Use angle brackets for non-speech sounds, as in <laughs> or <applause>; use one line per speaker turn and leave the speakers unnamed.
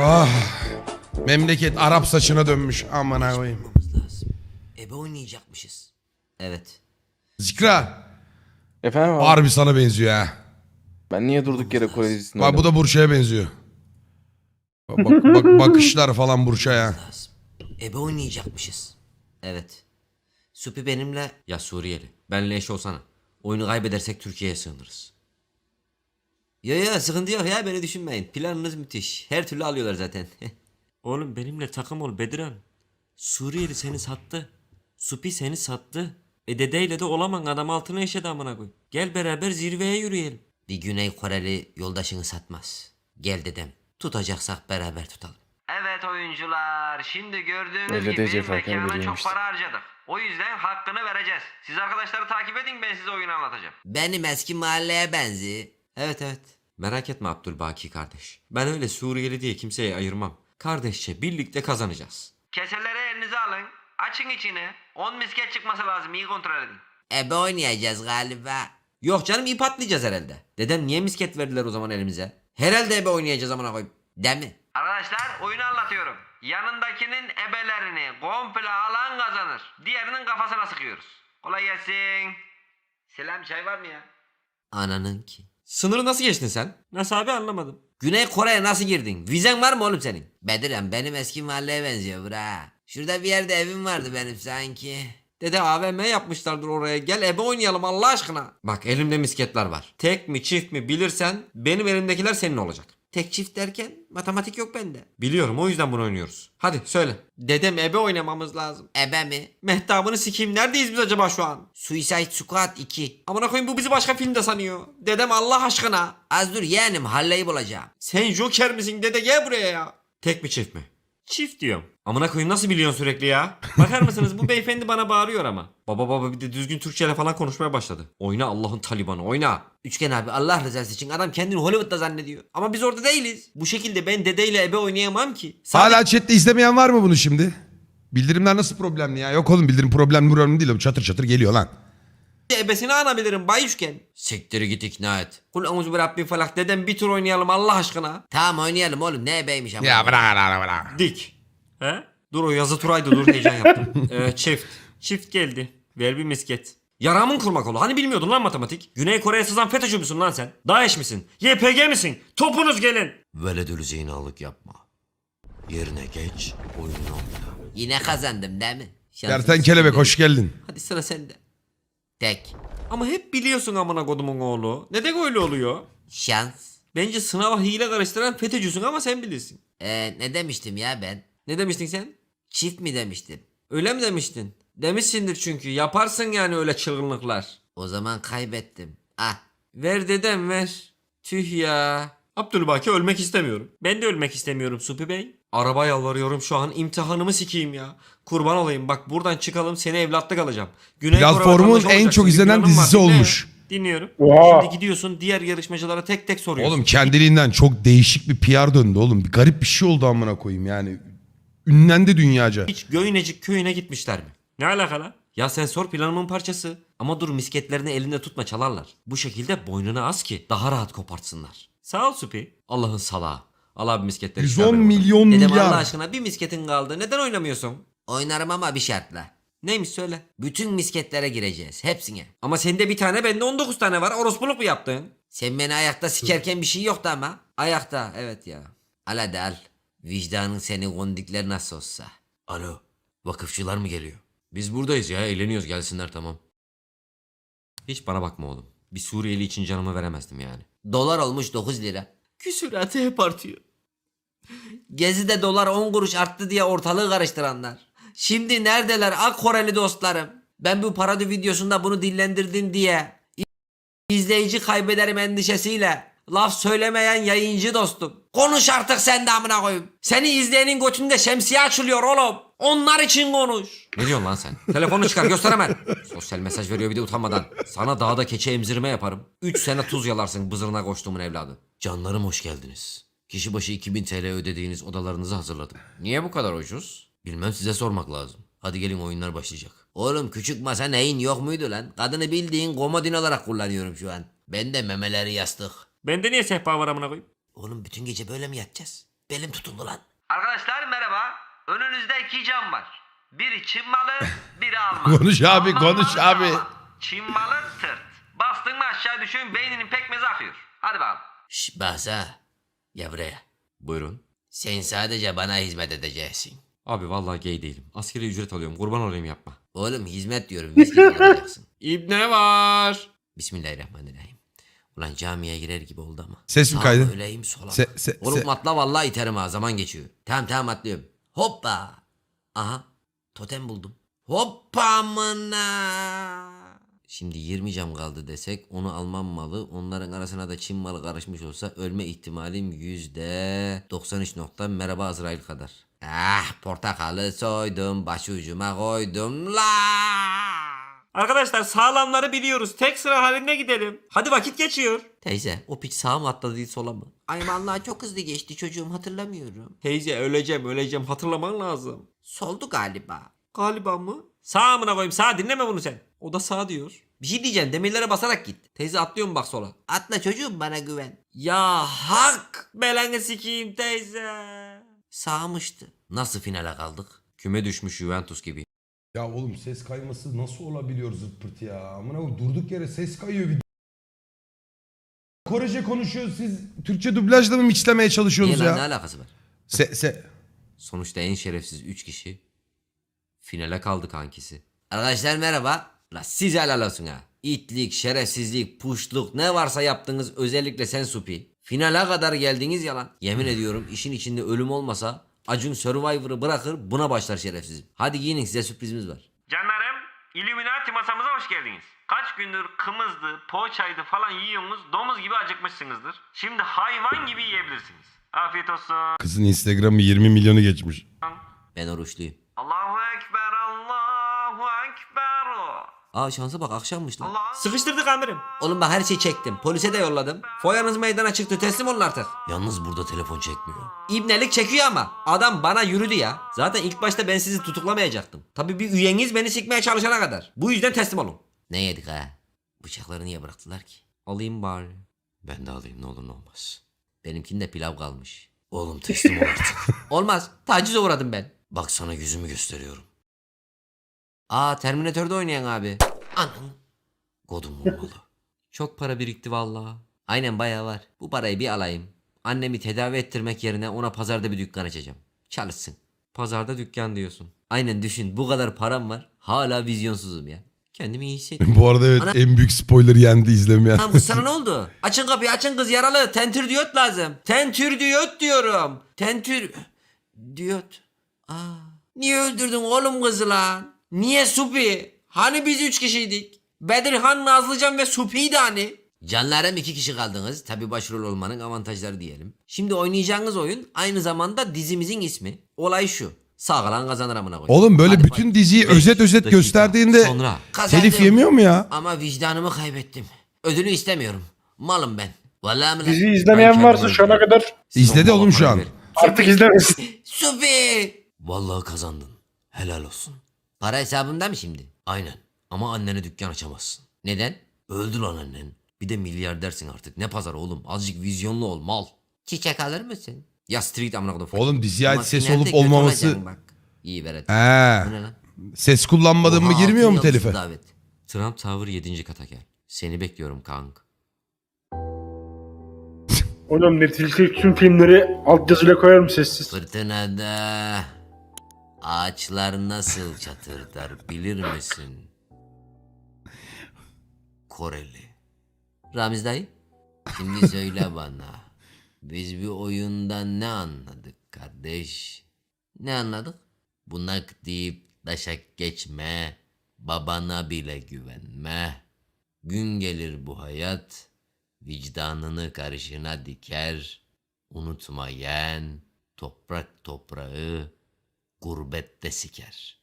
Ah. Memleket Arap saçına dönmüş. Aman koyayım.
Lazım. Ebe oynayacakmışız. Evet.
Zikra.
Efendim abi?
Harbi sana benziyor ha.
Ben niye durduk yere Kore dizisinde
Bak bu da Burça'ya benziyor. <laughs> Bak, bak, bak- bakışlar falan Burça'ya.
Lazım. Ebe oynayacakmışız. Evet. Supi benimle... Ya Suriyeli. Benle eş olsana. Oyunu kaybedersek Türkiye'ye sığınırız. Ya ya sıkıntı yok ya beni düşünmeyin. Planınız müthiş. Her türlü alıyorlar zaten. <laughs> Oğlum benimle takım ol Bediran. Suriyeli seni sattı. Supi seni sattı. E dedeyle de olaman adam altına eşedi amına koy. Gel beraber zirveye yürüyelim. Bir Güney Koreli yoldaşını satmaz. Gel dedem. Tutacaksak beraber tutalım. Evet oyuncular. Şimdi gördüğünüz
Öyle
gibi
farkını
mekana çok
veriyormuştu.
para harcadık. O yüzden hakkını vereceğiz. Siz arkadaşları takip edin ben size oyunu anlatacağım. Benim eski mahalleye benzi. Evet evet. Merak etme Abdülbaki kardeş. Ben öyle Suriyeli diye kimseye ayırmam. Kardeşçe birlikte kazanacağız. Keseleri elinize alın. Açın içini. 10 misket çıkması lazım iyi kontrol edin. Ebe oynayacağız galiba. Yok canım ip atlayacağız herhalde. Dedem niye misket verdiler o zaman elimize? Herhalde ebe oynayacağız amına koyayım. Değil mi? Arkadaşlar oyunu anlatıyorum. Yanındakinin ebelerini komple alan kazanır. Diğerinin kafasına sıkıyoruz. Kolay gelsin. Selam çay var mı ya? Ananın ki. Sınırı nasıl geçtin sen? Nasıl abi anlamadım. Güney Kore'ye nasıl girdin? Vizen var mı oğlum senin? Bedirem benim eski mahalleye benziyor bura. Şurada bir yerde evim vardı benim sanki. Dede AVM yapmışlardır oraya. Gel ebe oynayalım Allah aşkına. Bak elimde misketler var. Tek mi çift mi bilirsen benim elimdekiler senin olacak. Tek çift derken matematik yok bende. Biliyorum o yüzden bunu oynuyoruz. Hadi söyle. Dedem ebe oynamamız lazım. Ebe mi? Mehtabını sikeyim. Neredeyiz biz acaba şu an? Suicide Squad 2. Amına koyayım bu bizi başka filmde sanıyor. Dedem Allah aşkına. Az dur yeğenim halleyi bulacağım. Sen Joker misin dede gel buraya ya. Tek mi çift mi? Çift diyorum. Amına koyayım nasıl biliyorsun sürekli ya? Bakar mısınız bu beyefendi bana bağırıyor ama. Baba baba bir de düzgün Türkçeyle falan konuşmaya başladı. Oyna Allah'ın talibanı oyna. Üçgen abi Allah rızası için adam kendini Hollywood'da zannediyor. Ama biz orada değiliz. Bu şekilde ben dedeyle ebe oynayamam ki. Sadece
Hala chatte izlemeyen var mı bunu şimdi? Bildirimler nasıl problemli ya? Yok oğlum bildirim problem problem değil. Çatır çatır geliyor lan.
ebesini anabilirim bay üçgen. Siktir git ikna et. Kul amuzu bir Rabbim falak dedem bir tur oynayalım Allah aşkına. Tamam oynayalım oğlum ne ebeymiş ama.
Ya bırak bırak bırak.
Dik. He? Dur o yazı turaydı dur heyecan yaptım. <laughs> ee, çift. Çift geldi. Ver bir misket. Yaramın kurmak oldu. Hani bilmiyordun lan matematik? Güney Kore'ye sızan FETÖ'cü müsün lan sen? DAEŞ misin? YPG misin? Topunuz gelin. Veledülü zinalık yapma. Yerine geç, oyunu oyna. Yine kazandım değil mi?
Yerten kelebek hoş geldin.
Hadi sıra sende. Tek. Ama hep biliyorsun amına kodumun oğlu. Neden öyle oluyor? Şans. Bence sınava hile karıştıran FETÖ'cüsün ama sen bilirsin. Ee, ne demiştim ya ben? Ne demiştin sen? Çift mi demiştim? Öyle mi demiştin? Demişsindir çünkü yaparsın yani öyle çılgınlıklar. O zaman kaybettim. Ah. Ver dedem ver. Tüh ya. Abdülbaki ölmek istemiyorum. Ben de ölmek istemiyorum Supi Bey. Araba yalvarıyorum şu an imtihanımı sikeyim ya. Kurban olayım bak buradan çıkalım seni evlatlık alacağım. Güney
Platformun en çok izlenen dizisi
Dinle.
olmuş.
Dinliyorum.
Oha.
Şimdi gidiyorsun diğer yarışmacılara tek tek soruyorsun.
Oğlum kendiliğinden çok değişik bir PR döndü oğlum. Bir garip bir şey oldu amına koyayım yani. Ünlendi dünyaca.
Hiç Göynecik köyüne gitmişler mi? Ne alakalı? Ya sen sor planımın parçası. Ama dur misketlerini elinde tutma çalarlar. Bu şekilde boynuna as ki daha rahat kopartsınlar. Sağ ol Supi. Allah'ın salağı. Al abi misketleri.
110
çıkar
milyon
Dedem
milyar.
Allah aşkına bir misketin kaldı. Neden oynamıyorsun? Oynarım ama bir şartla. Neymiş söyle. Bütün misketlere gireceğiz. Hepsine. Ama sende bir tane bende 19 tane var. Orospuluk mu yaptın? Sen beni ayakta sikerken bir şey yoktu ama. Ayakta evet ya. Al hadi al. Vicdanın seni kondikler nasıl olsa. Alo. Vakıfçılar mı geliyor? Biz buradayız ya eğleniyoruz gelsinler tamam. Hiç bana bakma oğlum. Bir Suriyeli için canımı veremezdim yani. Dolar olmuş 9 lira. Küsüratı hep artıyor. Gezi'de dolar 10 kuruş arttı diye ortalığı karıştıranlar. Şimdi neredeler ak Koreli dostlarım? Ben bu parodi videosunda bunu dillendirdim diye izleyici kaybederim endişesiyle laf söylemeyen yayıncı dostum. Konuş artık sen de amına koyayım. Seni izleyenin götünde şemsiye açılıyor oğlum. Onlar için konuş. Ne diyorsun lan sen? Telefonu çıkar göster hemen. Sosyal mesaj veriyor bir de utanmadan. Sana dağda keçe emzirme yaparım. 3 sene tuz yalarsın bızırına koştuğumun evladı. Canlarım hoş geldiniz. Kişi başı 2000 TL ödediğiniz odalarınızı hazırladım. Niye bu kadar ucuz? Bilmem size sormak lazım. Hadi gelin oyunlar başlayacak. Oğlum küçük masa neyin yok muydu lan? Kadını bildiğin komodin olarak kullanıyorum şu an. Ben de memeleri yastık.
Bende niye sehpa var amına koyayım?
Oğlum bütün gece böyle mi yatacağız?
Belim tutuldu lan. Arkadaşlar merhaba. Önünüzde iki cam var. Biri Çin malı, <laughs> biri Alman.
Konuş abi,
Alman
konuş
malı
abi.
sağlam. Çin malı tırt. Bastın mı aşağı düşün beyninin pekmezi akıyor. Hadi bakalım.
Şş Bahsa. Gel buraya.
Buyurun.
Sen sadece bana hizmet edeceksin.
Abi vallahi gay değilim. Askeri ücret alıyorum. Kurban olayım yapma.
Oğlum hizmet diyorum. Viski <laughs> yapacaksın.
İbne var.
Bismillahirrahmanirrahim. Ulan camiye girer gibi oldu ama.
Ses mi kaydı?
öleyim sola.
Se, se,
Oğlum
se-
atla vallahi iterim ha zaman geçiyor. Tamam tamam atlıyorum. Hoppa. Aha totem buldum. Hoppa amına. Şimdi 20 cam kaldı desek onu Alman malı onların arasına da Çin malı karışmış olsa ölme ihtimalim yüzde 93 nokta merhaba Azrail kadar. Ah portakalı soydum başucuma koydum la.
Arkadaşlar sağlamları biliyoruz. Tek sıra halinde gidelim. Hadi vakit geçiyor.
Teyze o piç sağa mı atladı değil sola mı? Ay vallahi çok hızlı geçti çocuğum hatırlamıyorum.
Teyze öleceğim öleceğim hatırlaman lazım.
Soldu galiba.
Galiba mı? Sağ amına koyayım sağ dinleme bunu sen. O da sağ diyor.
Bir şey diyeceğim demirlere basarak git.
Teyze atlıyorum bak sola.
Atla çocuğum bana güven.
Ya hak belanı sikeyim teyze.
Sağmıştı. Nasıl finale kaldık?
Küme düşmüş Juventus gibi.
Ya oğlum ses kayması nasıl olabiliyor zırt pırt ya? Amına koyayım durduk yere ses kayıyor video. Korece konuşuyoruz siz Türkçe dublajla mı mixlemeye
Niye
çalışıyorsunuz
lan ne
ya?
alakası var?
Se, se.
Sonuçta en şerefsiz 3 kişi finale kaldı kankisi.
Arkadaşlar merhaba. La siz helal olsun ha. İtlik, şerefsizlik, puşluk ne varsa yaptınız özellikle sen Supi. Finale kadar geldiniz yalan. Yemin ediyorum işin içinde ölüm olmasa Acun Survivor'ı bırakır buna başlar şerefsizim. Hadi giyinin size sürprizimiz var.
Canlarım, Illuminati masamıza hoş geldiniz. Kaç gündür kımızdı, poğaçaydı falan yiyorsunuz, domuz gibi acıkmışsınızdır. Şimdi hayvan gibi yiyebilirsiniz. Afiyet olsun.
Kızın Instagram'ı 20 milyonu geçmiş.
Ben oruçluyum.
Allahu Ekber, Allahu Ekber.
Aa şansa bak akşammış lan.
Sıkıştırdık amirim.
Oğlum bak her şeyi çektim. Polise de yolladım. Foyanız meydana çıktı teslim olun artık. Yalnız burada telefon çekmiyor. İbnelik çekiyor ama. Adam bana yürüdü ya. Zaten ilk başta ben sizi tutuklamayacaktım. Tabii bir üyeniz beni sikmeye çalışana kadar. Bu yüzden teslim olun. Ne yedik ha? Bıçakları niye bıraktılar ki?
Alayım bari.
Ben de alayım ne olur ne olmaz. Benimkinde pilav kalmış. Oğlum teslim ol artık. <laughs> Olmaz. Tacize uğradım ben. Bak sana yüzümü gösteriyorum. Aa Terminator'da oynayan abi. Anam. Godum vurmalı. <laughs>
Çok para birikti vallahi.
Aynen bayağı var. Bu parayı bir alayım. Annemi tedavi ettirmek yerine ona pazarda bir dükkan açacağım. Çalışsın.
Pazarda dükkan diyorsun.
Aynen düşün bu kadar param var. Hala vizyonsuzum ya. Kendimi iyi hissediyorum.
Bu arada evet
Ana-
en büyük spoiler yendi izlemeyen.
Lan sana <laughs> ne oldu? Açın kapıyı açın kız yaralı. Tentür diyot lazım. Tentür diyot diyorum. Tentür diyot. Aa, niye öldürdün oğlum kızı lan? Niye Supi? Hani biz üç kişiydik? Bedirhan, Nazlıcan ve Supi'ydi hani. Canlarım iki kişi kaldınız. Tabi başrol olmanın avantajları diyelim. Şimdi oynayacağınız oyun aynı zamanda dizimizin ismi. Olay şu. Sağ kalan kazanır amına koyayım.
Oğlum böyle
Hadi
bütün
bak.
diziyi
Beş
özet özet
dakika
gösterdiğinde
Sonra.
Kazandım.
telif yemiyor mu ya?
Ama vicdanımı kaybettim. Ödülü istemiyorum. Malım ben. Vallahi mi lan?
Dizi izlemeyen varsa
kendim
şu ana kadar
İzledi oğlum şu an.
artık izlemesin.
Supi! Vallahi kazandın. Helal olsun. Para hesabımda mı şimdi? Aynen. Ama annene dükkan açamazsın. Neden? Öldü lan annen. Bir de milyardersin artık. Ne pazar oğlum? Azıcık vizyonlu ol mal. Çiçek alır mısın? Ya street amına kodum.
Oğlum diziye ait ses olup olmaması...
Bak. İyi ver hadi.
He.
Bu ne lan?
Ses kullanmadığın mı
Oha,
girmiyor mu
yıldızlı
telife?
Davet.
Trump Tower 7. kata gel. Seni bekliyorum kank.
Oğlum Netflix'teki tüm filmleri altyazıyla koyarım sessiz.
Fırtınada ağaçlar nasıl çatırdar bilir misin? Koreli. Ramiz dayı, şimdi söyle bana. Biz bir oyundan ne anladık kardeş? Ne anladık? Bunak deyip daşak geçme, babana bile güvenme. Gün gelir bu hayat, vicdanını karşına diker. Unutma yeğen, toprak toprağı gurbette siker.